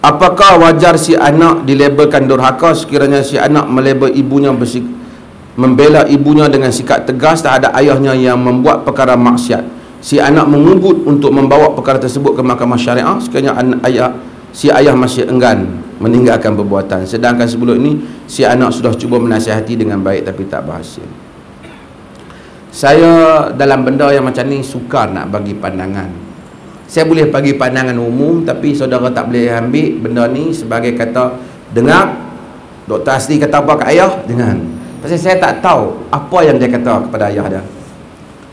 apakah wajar si anak dilabelkan durhaka? Sekiranya si anak melabel ibunya bersik membela ibunya dengan sikap tegas terhadap ayahnya yang membuat perkara maksiat. Si anak mengugut untuk membawa perkara tersebut ke mahkamah syariah sekiranya anak ayah si ayah masih enggan meninggalkan perbuatan. Sedangkan sebelum ini si anak sudah cuba menasihati dengan baik tapi tak berhasil. Saya dalam benda yang macam ni sukar nak bagi pandangan saya boleh bagi pandangan umum tapi saudara tak boleh ambil benda ni sebagai kata dengar Dr. Asli kata apa ke ayah? Dengan. Pasal saya tak tahu apa yang dia kata kepada ayah dia.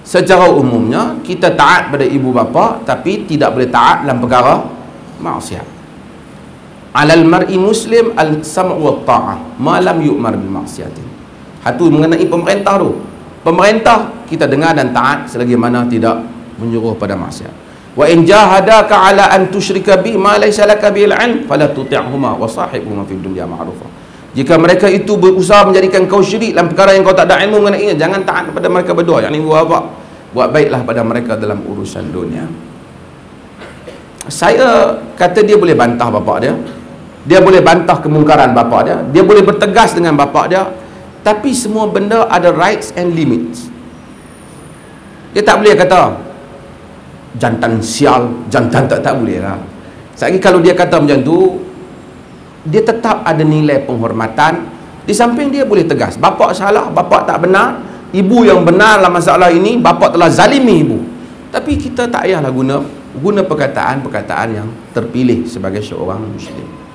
Secara umumnya kita taat pada ibu bapa tapi tidak boleh taat dalam perkara maksiat. Alal mar'i muslim al sam'u wa ta'ah ma lam yu'mar bil maksiatin hatu mengenai pemerintah tu. Pemerintah kita dengar dan taat selagi mana tidak menyuruh pada maksiat wa in jahadaka ala an tusyrika bi ma laysa laka bil ilm fala tuti'huma wa sahibhuma fid dunya ma'rufa. Jika mereka itu berusaha menjadikan kau syirik dalam perkara yang kau tak ada ilmu mengenainya jangan taat kepada mereka berdua buat apa? Buat baiklah pada mereka dalam urusan dunia. Saya kata dia boleh bantah bapak dia dia boleh bantah kemungkaran bapak dia dia boleh bertegas dengan bapak dia tapi semua benda ada rights and limits. Dia tak boleh kata jantan sial jantan tak tak boleh lah. Lagi kalau dia kata macam tu dia tetap ada nilai penghormatan. Di samping dia boleh tegas bapak salah bapak tak benar. Ibu yang benar dalam masalah ini bapak telah zalimi ibu. Tapi kita tak payahlah guna guna perkataan-perkataan yang terpilih sebagai seorang muslim